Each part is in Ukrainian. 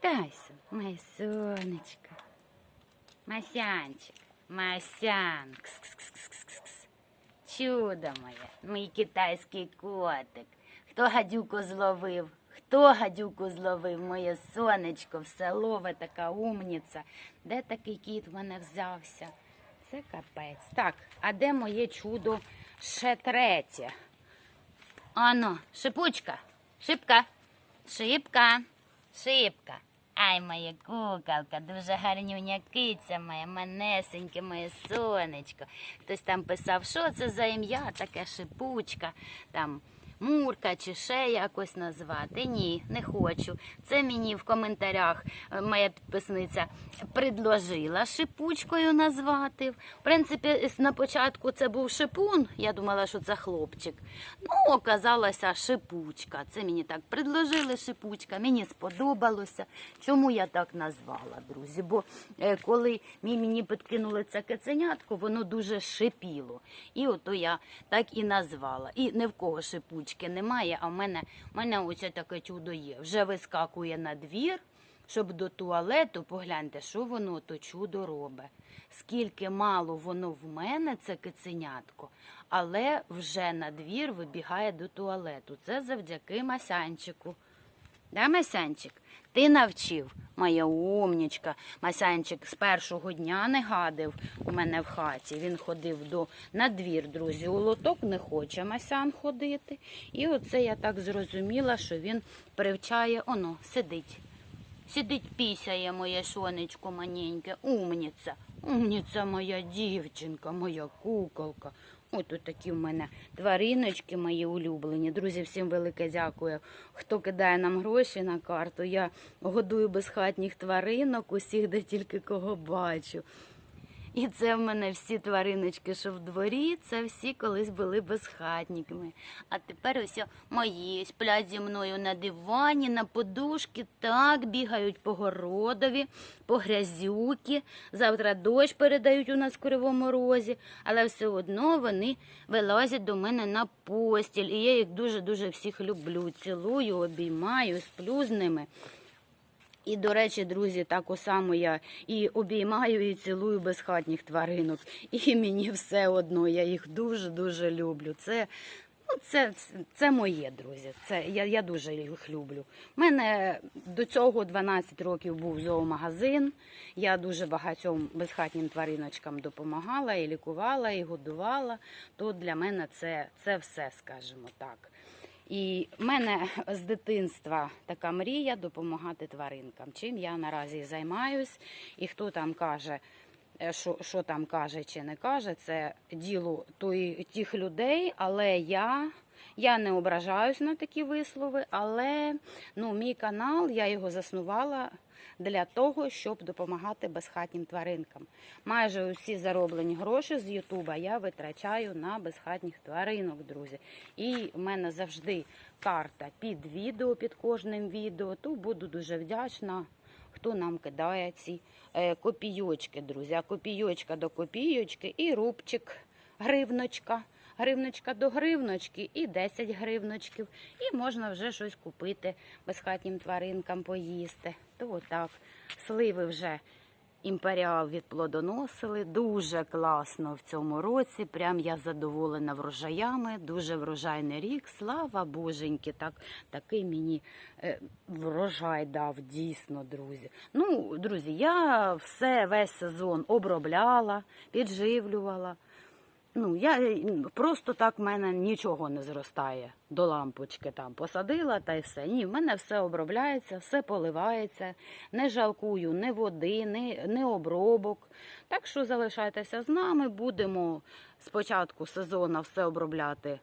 Тайсон, моє сонечко. Масянчик, Масян. Кс-кс-кс-кс-кс. Чудо моє, мій китайський котик. Хто гадюку зловив? Хто гадюку зловив? Моє сонечко, вселове така умніця. Де такий кіт в мене взявся? Це капець. Так, а де моє чудо ще третє? Ано, шипучка, шипка, шипка, шипка. Ай, моя куколка, дуже гарнюня киця моя, манесеньке моє сонечко. Хтось там писав, що це за ім'я, таке шипучка, там Мурка чи ще якось назвати. Ні, не хочу. Це мені в коментарях е, моя підписниця предложила шипучкою назвати. В принципі, на початку це був шипун. Я думала, що це хлопчик. Ну, оказалася шипучка. Це мені так предложили шипучка. Мені сподобалося. Чому я так назвала, друзі? Бо е, коли мені підкинули це киценятко, воно дуже шипіло. І ото я так і назвала. І не в кого шипучки немає, а в мене, в мене оце таке чудо є. Вже вискакує на двір, щоб до туалету погляньте, що воно то чудо робить. Скільки мало воно в мене, це киценятко, але вже на двір вибігає до туалету. Це завдяки Масянчику. Да, Масянчик? Ти навчив, моя умнічка. Масянчик з першого дня не гадив у мене в хаті. Він ходив до на друзі. У лоток не хоче Масян ходити. І оце я так зрозуміла, що він привчає, оно, сидить. Сидить, пісяє моє сонечко маненьке, умніця, умніця моя дівчинка, моя куколка. Ось тут такі в мене твариночки мої улюблені. Друзі, всім велике дякую. Хто кидає нам гроші на карту. Я годую безхатніх тваринок, усіх, де тільки кого бачу. І це в мене всі твариночки, що в дворі, це всі колись були безхатниками. А тепер ось мої сплять зі мною на дивані, на подушки, так бігають по городові, по грязюки. Завтра дощ передають у нас в Кривому Розі, але все одно вони вилазять до мене на постіль. І я їх дуже-дуже всіх люблю. Цілую, обіймаю, сплю з ними. І, до речі, друзі, так само я і обіймаю, і цілую безхатніх тваринок. І мені все одно, я їх дуже-дуже люблю. Це, ну, це, це моє, друзі. Це, я, я дуже їх люблю. У мене до цього 12 років був зоомагазин. Я дуже багатьом безхатнім твариночкам допомагала, і лікувала, і годувала. То для мене це, це все, скажімо так. І в мене з дитинства така мрія допомагати тваринкам. Чим я наразі займаюсь, і хто там каже, е, що, що там каже чи не каже, це діло той, тих людей, але я. Я не ображаюсь на такі вислови, але ну, мій канал, я його заснувала для того, щоб допомагати безхатнім тваринкам. Майже усі зароблені гроші з Ютуба я витрачаю на безхатніх тваринок, друзі. І в мене завжди карта під відео, під кожним відео. То буду дуже вдячна, хто нам кидає ці е, копійочки, друзі. Копійочка до копійочки і рубчик, гривночка. Гривночка до гривночки і 10 гривночків. І можна вже щось купити безхатнім тваринкам поїсти. То отак. Сливи вже імперіал відплодоносили. Дуже класно в цьому році. Прям я задоволена врожаями. Дуже врожайний рік. Слава Боженьки, так, такий мені е, врожай дав, дійсно, друзі. Ну, друзі, я все весь сезон обробляла, підживлювала. Ну, я е, просто так в мене нічого не зростає до лампочки там посадила та й все. Ні, в мене все обробляється, все поливається, не жалкую ні води, ні, ні обробок. Так що залишайтеся з нами, будемо спочатку сезону все обробляти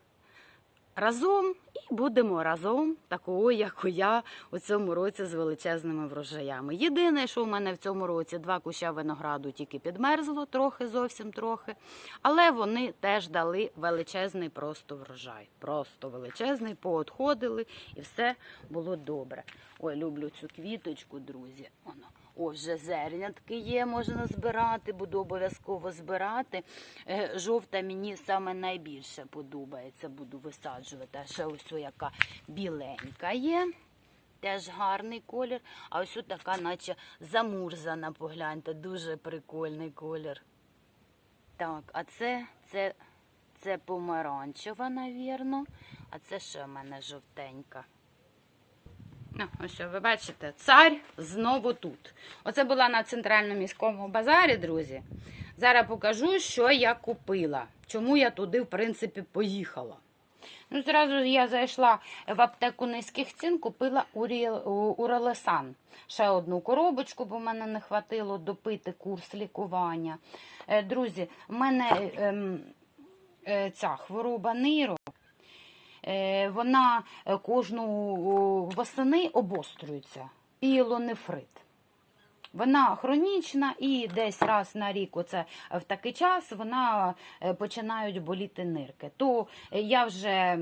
разом і будемо разом такою, як я у цьому році з величезними врожаями. Єдине, що в мене в цьому році два куща винограду тільки підмерзло, трохи, зовсім трохи. Але вони теж дали величезний просто врожай. Просто величезний, поотходили і все було добре. Ой, люблю цю квіточку, друзі. Воно. О, вже зернятки є, можна збирати, буду обов'язково збирати. Е, Жовта мені саме найбільше подобається, буду висаджувати. А ще ось о яка біленька є. теж гарний колір. А ось така, наче замурзана, погляньте, дуже прикольний колір. Так, а це, це, це помаранчева, навірно. А це ще в мене жовтенька. Ну, ось ви бачите, цар знову тут. Оце була на центральному міському базарі, друзі. Зараз покажу, що я купила. Чому я туди, в принципі, поїхала. Ну, зразу я зайшла в аптеку низьких цін, купила Урі- у- Уралесан. Ще одну коробочку, бо в мене не хватило допити курс лікування. Е, Друзі, в мене ем, е, ця хвороба ниру. Е, вона е, кожну восени обострюється. Пілонефрит. Вона хронічна і десь раз на рік, оце в такий час, вона е, починають боліти нирки. То я вже,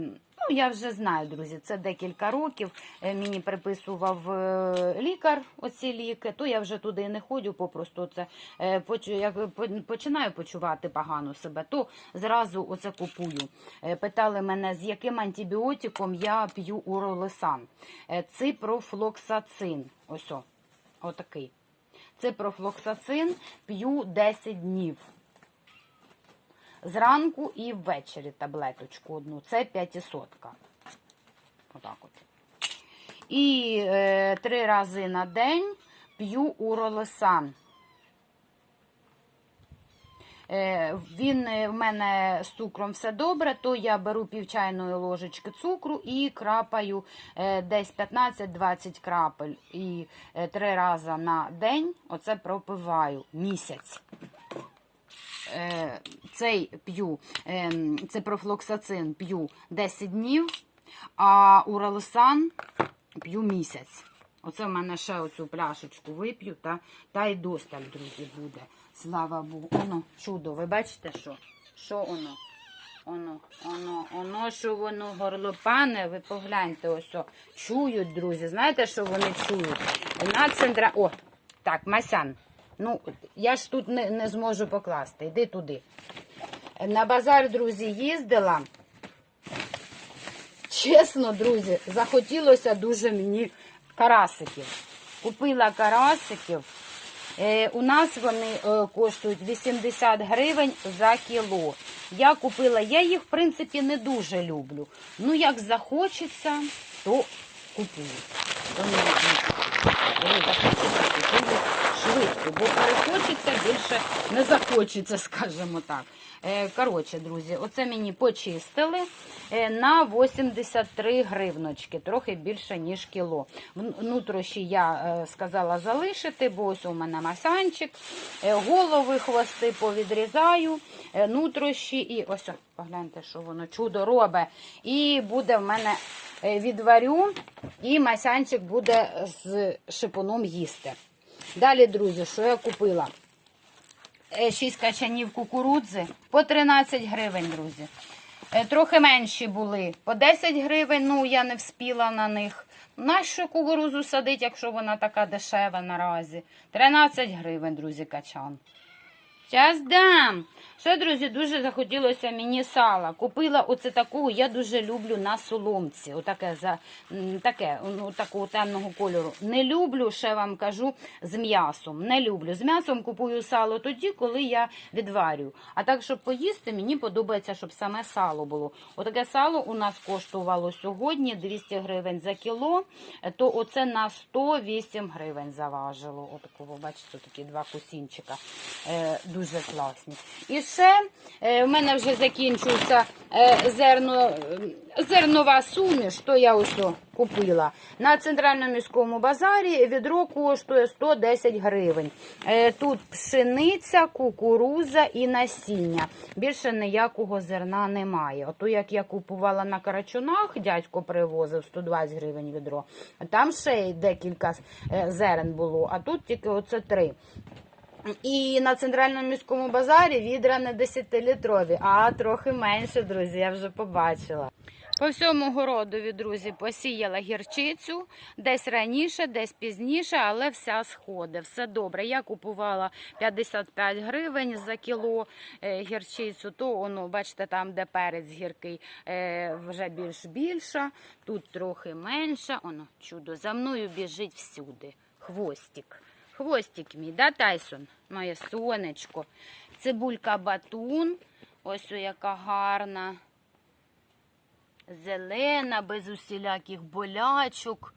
ну я вже знаю, друзі, це декілька років. е, Мені приписував е, лікар оці ліки, то я вже туди не ходжу, попросту це е, як починаю почувати погано себе, то зразу оце купую. Питали мене, з яким антибіотиком я п'ю уролесан. Ципрофлоксацин. Ось о, отакий. Ципрофлоксацин п'ю 10 днів. Зранку і ввечері таблеточку одну. Це 500. Отак от. І е, три рази на день п'ю уролесан. Е, Він е, в мене з цукром все добре, то я беру пів чайної ложечки цукру і крапаю е, десь 15-20 крапель. І е, три рази на день оце пропиваю місяць. Е, Цей п'ю, е, це п'ю 10 днів, а уралосан п'ю місяць. Оце в мене ще оцю пляшечку вип'ю, та, та й досталь, друзі, буде. Слава Богу. Оно, чудо, ви бачите, що? Що воно? Оно, оно, оно, що воно горлопане, ви погляньте, ось. о. Чують, друзі. Знаєте, що вони чують? На центра. О, так, Масян. Ну, я ж тут не, не зможу покласти. Йди туди. На базар, друзі, їздила. Чесно, друзі, захотілося дуже мені карасиків. Купила карасиків. Е, у нас вони е, коштують 80 гривень за кіло. Я купила, я їх, в принципі, не дуже люблю. Ну, як захочеться, то купую. То швидко, бо перехочеться, більше не захочеться, скажімо так. Е, Коротше, друзі, оце мені почистили е, на 83 гривночки, трохи більше, ніж кіло. Вн- я е, сказала залишити, бо ось у мене масанчик. Голови, хвости повідрізаю, нутрощі і ось, погляньте, що воно чудо робить. І буде в мене відварю, і масянчик буде з шипуном їсти. Далі, друзі, що я купила? 6 качанів кукурудзи по 13 гривень, друзі. Е, Трохи менші були по 10 гривень, ну я не вспіла на них. Нащо кукурузу садить, якщо вона така дешева наразі? 13 гривень, друзі, качан. Зараз дам. Ще, друзі, дуже захотілося мені сала. Купила оце таку, я дуже люблю на соломці. Отаке за таке, ну, такого темного кольору. Не люблю, ще вам кажу, з м'ясом. Не люблю. З м'ясом купую сало тоді, коли я відварю. А так, щоб поїсти, мені подобається, щоб саме сало було. Отаке сало у нас коштувало сьогодні 200 гривень за кіло, то оце на 108 гривень заважило. Отакого, бачите, такі два кусінчика. Дуже класні. І ще е, в мене вже закінчується е, зерно, е, зернова суміш, то я ось купила. На центральному міському базарі відро коштує 110 гривень. Тут пшениця, кукуруза і насіння. Більше ніякого зерна немає. Ото як я купувала на карачунах, дядько привозив 120 гривень відро. Там ще й декілька зерен було, а тут тільки оце три. І на центральному міському базарі відра не 10-літрові, а трохи менше, друзі, я вже побачила. По всьому городові, друзі, посіяла гірчицю, десь раніше, десь пізніше, але вся сходить. Все добре. Я купувала 55 гривень за кіло е, гірчицю, то воно, бачите, там, де перець гіркий, е, вже більш більша, тут трохи менша. Воно чудо за мною біжить всюди. Хвостик. Хвостик мій, да, Тайсон? Моє сонечко. Цибулька батун. Ось о, яка гарна. Зелена, без усіляких болячок.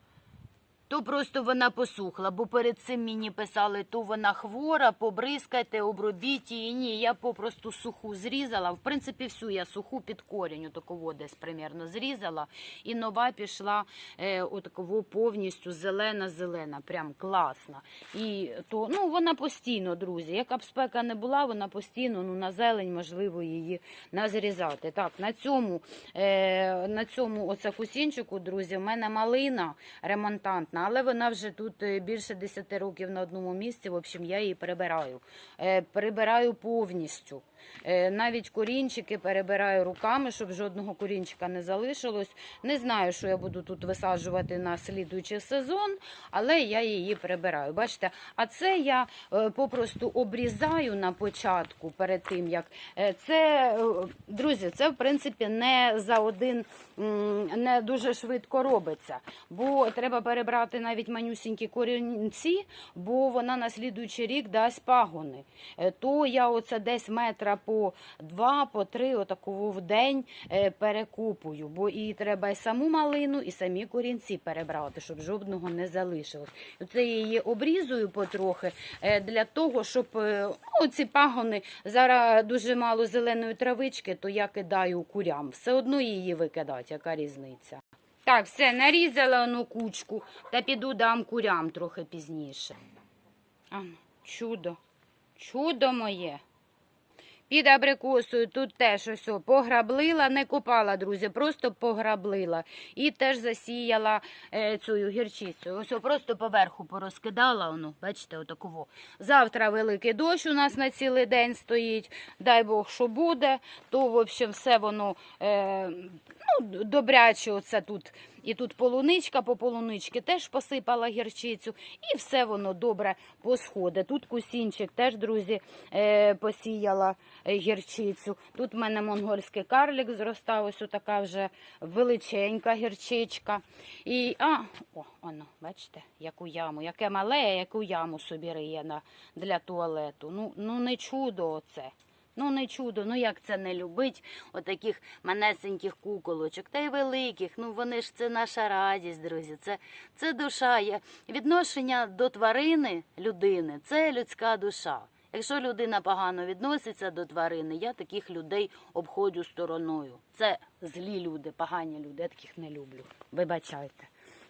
То просто вона посухла, бо перед цим мені писали, то вона хвора, побризкайте, обробіть її. Ні, я попросту суху зрізала. В принципі, всю я суху під корінь, отаково десь примерно зрізала. І нова пішла е, отаково повністю зелена-зелена, прям класна. І то, ну, вона постійно, друзі. Яка б спека не була, вона постійно ну, на зелень можливо її назрізати. Так, на цьому, е, на цьому оце кусінчику, друзі, в мене малина ремонтантна, але вона вже тут е, більше 10 років на одному місці. В общем, я її перебираю. Е, перебираю повністю. Е, навіть корінчики перебираю руками, щоб жодного корінчика не залишилось. Не знаю, що я буду тут висаджувати на слідуючий сезон, але я її прибираю. Бачите, а це я е, попросту обрізаю на початку перед тим, як е, це, друзі, це в принципі не за один, не дуже швидко робиться, бо треба перебрати навіть манюсінькі корінці, бо вона на слідуючий рік дасть пагони. То я оце десь метра по два, по три, отакову в день е, перекупую, бо і треба і саму малину, і самі корінці перебрати, щоб жодного не залишилось. Оце я її обрізую потрохи е, для того, щоб е, ну, ці пагони зараз дуже мало зеленої травички, то я кидаю курям. Все одно її викидати, яка різниця. Так, все, нарізала одну кучку та піду дам курям трохи пізніше. А, чудо, чудо моє. Під абрикосою тут теж ось пограблила, не копала, друзі, просто пограблила. І теж засіяла е, цю гірчицю. Ось просто поверху порозкидала, воно, бачите, отаково. Завтра великий дощ у нас на цілий день стоїть. Дай Бог, що буде, то, в общем, все воно е, ну, добряче оце тут. І тут полуничка, по полунички теж посипала гірчицю, і все воно добре посходить. Тут кусінчик теж, друзі, е, посіяла е, гірчицю. Тут в мене монгольський карлик зростав, ось така вже величенька гірчичка. І, а, о, воно, бачите, яку яму, яке мале, яку яму собі риє для туалету. Ну, ну не чудо оце. Ну, не чудо, ну як це не любить отаких манесеньких куколочок, та й великих. Ну вони ж це наша радість, друзі. Це, це душа. Є. Відношення до тварини людини це людська душа. Якщо людина погано відноситься до тварини, я таких людей обходжу стороною. Це злі люди, погані люди, я таких не люблю. Вибачайте.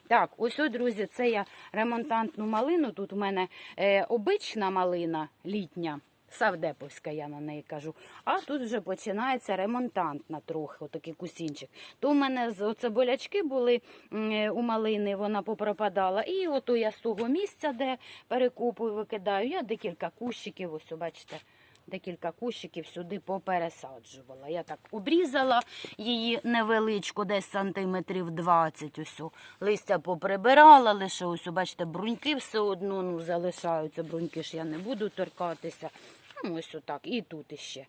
Так, ось, о, друзі, це я ремонтантну малину. Тут у мене е, обична малина літня. Савдеповська, я на неї кажу. А тут вже починається ремонтантна трохи, отакий кусінчик. То у мене оце болячки були е, у малини, вона попропадала. І ото я з того місця, де перекупую, викидаю, я декілька кущиків, ось, бачите, декілька кущиків сюди попересаджувала. Я так обрізала її невеличко, десь сантиметрів 20. Ось. Листя поприбирала, лише ось, бачите, бруньки все одно ну, залишаються. Бруньки ж я не буду торкатися. Ось отак. І тут іще.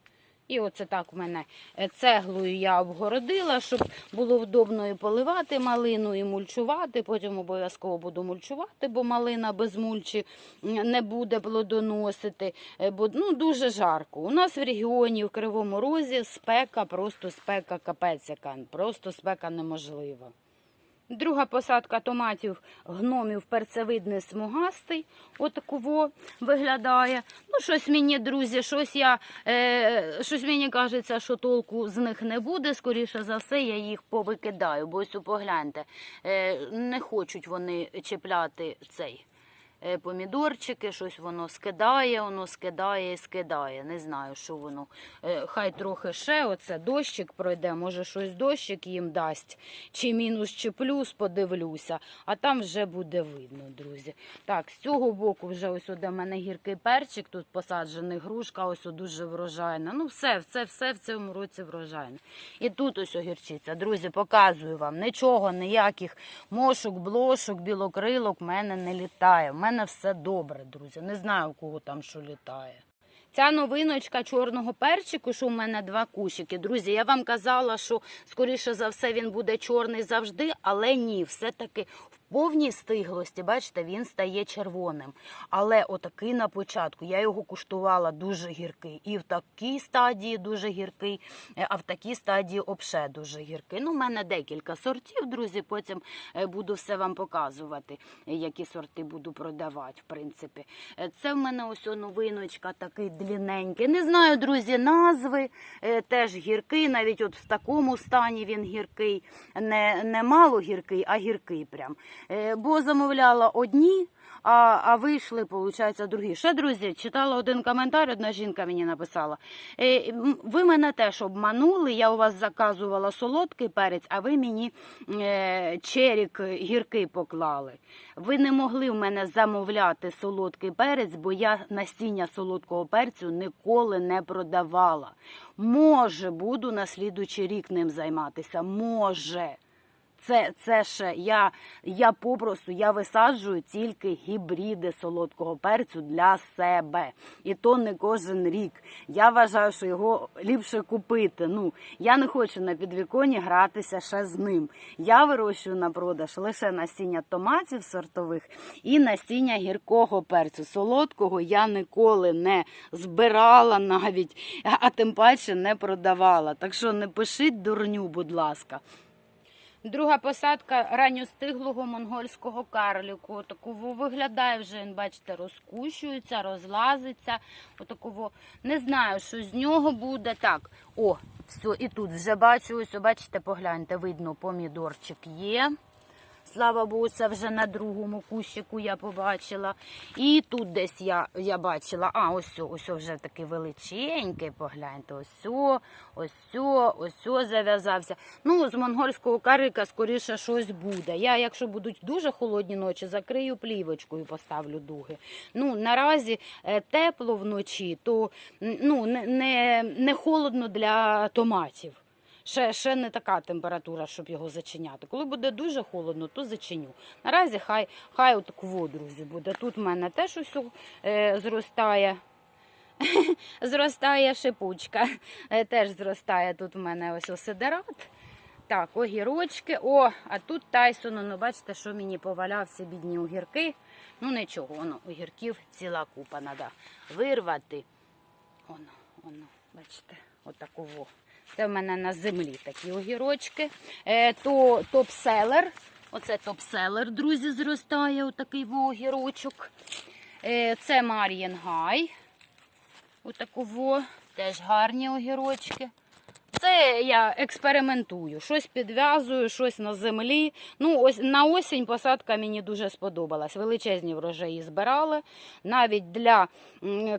І оце так в мене е, цеглою я обгородила, щоб було вдобно і поливати малину, і мульчувати. Потім обов'язково буду мульчувати, бо малина без мульчі не буде плодоносити. Е, Бо ну, дуже жарко. У нас в регіоні, в Кривому Розі, спека, просто спека капець яка, просто спека неможлива. Друга посадка томатів гномів перцевидний смугастий. Отаково виглядає. Ну, щось мені, друзі, щось я е, щось мені кажеться, що толку з них не буде. Скоріше за все, я їх повикидаю. Бо ось погляньте, е, не хочуть вони чіпляти цей. Е, помідорчики, щось воно скидає, воно скидає і скидає. Не знаю, що воно. Е, Хай трохи ще оце дощик пройде, може щось дощик їм дасть, чи мінус, чи плюс, подивлюся. А там вже буде видно, друзі. Так, з цього боку вже ось в мене гіркий перчик, тут посаджений грушка, ось дуже врожайна. Ну, все, все, все в цьому році врожайне. І тут ось огірчиця. Друзі, показую вам. Нічого, ніяких мошок, блошок, білокрилок в мене не літає. Мене все добре, друзі. Не знаю, у кого там що літає. Ця новиночка чорного перчику, що в мене два кущики. Друзі, я вам казала, що скоріше за все він буде чорний завжди, але ні, все-таки повній стиглості, бачите, він стає червоним. Але отакий на початку я його куштувала дуже гіркий. І в такій стадії дуже гіркий, е, а в такій стадії обше дуже гіркий. Ну, в мене декілька сортів, друзі. Потім е, буду все вам показувати, які сорти буду продавати, в принципі. Е, Це в мене ось новиночка, такий длінненький. Не знаю, друзі, назви теж гіркий. Навіть от в такому стані він гіркий. Не, не мало гіркий, а гіркий прям. Е, Бо замовляла одні. А, а вийшли, виходить, другі. Ще, друзі, читала один коментар, одна жінка мені написала. Е, ви мене теж обманули, я у вас заказувала солодкий перець, а ви мені е, черік гіркий поклали. Ви не могли в мене замовляти солодкий перець, бо я насіння солодкого перцю ніколи не продавала. Може, буду на слідуючий рік ним займатися. Може. Це, це ще я, я попросту я висаджую тільки гібриди солодкого перцю для себе. І то не кожен рік. Я вважаю, що його ліпше купити. Ну, я не хочу на підвіконі гратися ще з ним. Я вирощую на продаж лише насіння томатів сортових і насіння гіркого перцю. Солодкого я ніколи не збирала навіть, а тим паче не продавала. Так що не пишіть дурню, будь ласка. Друга посадка ранньостиглого монгольського карліку. Отаково виглядає вже, він, бачите, розкущується, розлазиться. Отакого не знаю, що з нього буде. Так, о, все, і тут вже бачу, ось, бачите, погляньте, видно, помідорчик є. Слава Богу, це вже на другому кущику я побачила. І тут десь я, я бачила, а ось, ось вже такий величенький, погляньте, ось, ось, ось зав'язався. Ну, з монгольського карика скоріше щось буде. Я, якщо будуть дуже холодні ночі, закрию плівочкою, поставлю дуги. Ну, наразі е, тепло вночі, то ну, не, не холодно для томатів. Ще, ще не така температура, щоб його зачиняти. Коли буде дуже холодно, то зачиню. Наразі хай, хай отаку друзі, буде. Тут в мене теж усе е, зростає. зростає шипучка. Е, теж зростає тут в мене ось осидерат. Так, огірочки. О, а тут Тайсон, ну бачите, що мені повалявся бідні огірки. Ну нічого, воно, огірків ціла купа треба вирвати. Воно, воно, бачите, отаково. Це в мене на землі такі огірочки. Е, то топ-селер. Оце топ-селер, друзі, зростає отакий огірочок. Е, це Мар'їн Гай. Отаково. Теж гарні огірочки. Це я експериментую. Щось підв'язую, щось на землі. Ну, ось на осінь посадка мені дуже сподобалась. Величезні врожаї збирали. Навіть для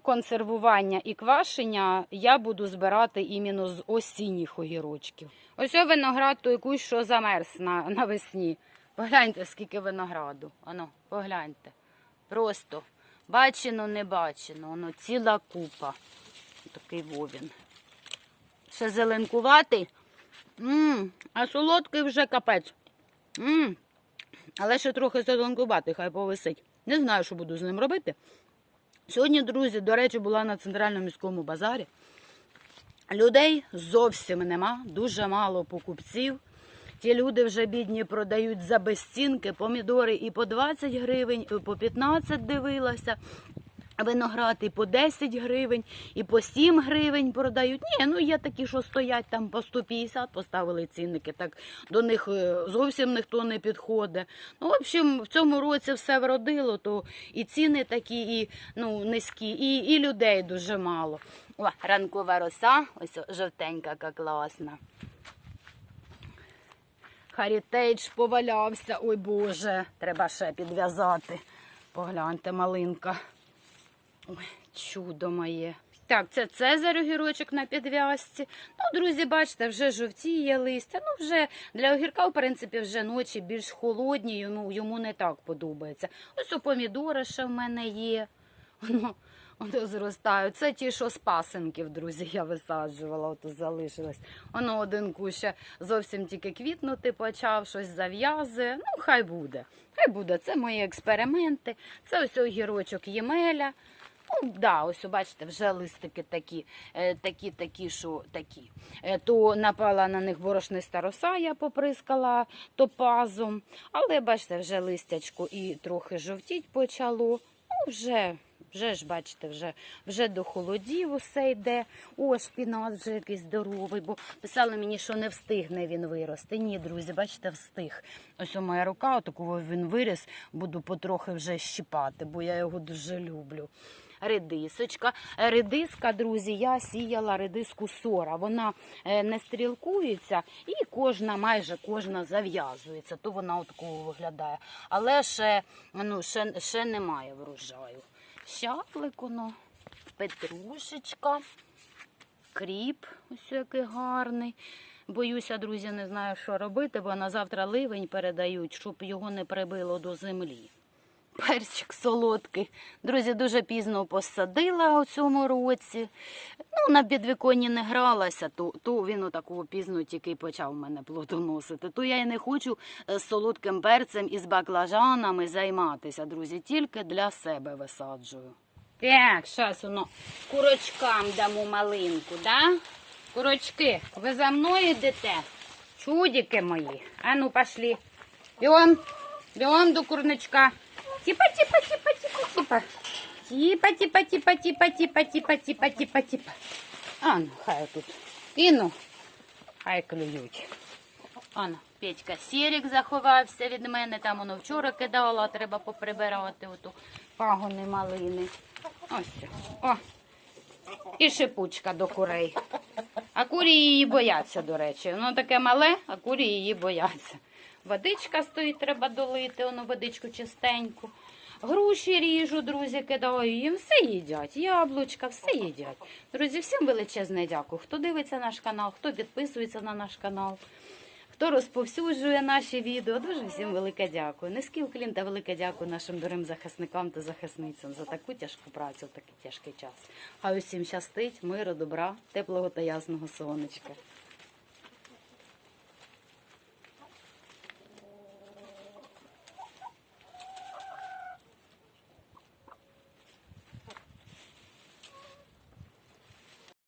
консервування і квашення я буду збирати іменно з осінніх огірочків. Ось виноград той кущ, що замерз на, навесні. Погляньте, скільки винограду. Ано, погляньте. Просто бачено, не бачено. Воно ціла купа. Такий вовін. Ще зеленкуватий. м а солодкий вже капець. м Але ще трохи зеленкуватий, хай повисить. Не знаю, що буду з ним робити. Сьогодні, друзі, до речі, була на центральному міському базарі. Людей зовсім нема, дуже мало покупців. Ті люди вже бідні продають за безцінки помідори і по 20 гривень, і по 15 дивилася. Виноград і по 10 гривень, і по 7 гривень продають. Ні, ну є такі, що стоять там по 150, поставили цінники. Так до них е, зовсім ніхто не підходить. Ну, в общем, в цьому році все вродило, то і ціни такі, і ну, низькі, і, і людей дуже мало. О, ранкова роса, ось жовтенька, яка класна. Харітейдж повалявся, ой Боже, треба ще підв'язати. Погляньте, малинка. Ой, чудо моє. Так, це Цезар огірочок на підв'язці. Ну, друзі, бачите, вже жовтіє листя. Ну, вже для огірка, в принципі, вже ночі більш холодні, йому, йому не так подобається. Ось у помідора ще в мене є. Воно, воно зростають. Це ті, що з пасенків, друзі, я висаджувала, ото залишилось. Воно один куща зовсім тільки квітнути почав, щось зав'язує. Ну, хай буде. Хай буде. Це мої експерименти. Це ось огірочок Ємеля. Ну, да, ось бачите, вже листики такі, е, такі, такі, що такі. Е, То напала на них борошниста роса, я поприскала топазом. Але бачите, вже листячко і трохи жовтіть почало. Ну, вже, вже ж, бачите, вже, вже до холодів усе йде. О, шпінат вже якийсь здоровий, бо писали мені, що не встигне він вирости. Ні, друзі, бачите, встиг. Ось у моя рука, отакого він виріс, буду потрохи вже щіпати, бо я його дуже люблю. Редисочка. Е, Редиска, друзі, я сіяла редиску сора. Вона е, не стрілкується і кожна, майже кожна зав'язується, то вона отакого виглядає. Але ще, ну, ще, ще немає врожаю. Щаплик, воно, петрушечка, кріп, ось який гарний. Боюся, друзі, не знаю, що робити, бо на завтра ливень передають, щоб його не прибило до землі. Перчик солодкий. Друзі, дуже пізно посадила у цьому році. Ну, на підвіконні не гралася, то, то він отакого пізно тільки почав мене плодоносити. То я й не хочу е, з солодким перцем і з баклажанами займатися, друзі, тільки для себе висаджую. Так, зараз воно курочкам дамо малинку, да? Курочки, ви за мною йдете? Чудики мої. А ну, пошли. Бігом, бігом до курничка. Типа, типа, типа, типа, типа. Типа, типа, типа, типа, типа, типа, типа, типа, типа. А ну, хай тут. Кину. Хай клюють. Ано, Петька Сірік заховався від мене, там воно вчора кидала, треба поприбирати оту пагони малини. Ось. О. І шипучка до курей. А курі її бояться, до речі. Воно таке мале, а курі її бояться. Водичка стоїть, треба долити, воно водичку чистеньку. Груші ріжу, друзі, кидаю, їм все їдять. Яблучка, все їдять. Друзі, всім величезне дякую. Хто дивиться наш канал, хто підписується на наш канал, хто розповсюджує наші відео. Дуже всім велике дякую. Низький уклін та велике дякую нашим дорим захисникам та захисницям за таку тяжку працю в такий тяжкий час. Хай усім щастить, миру, добра, теплого та ясного сонечка.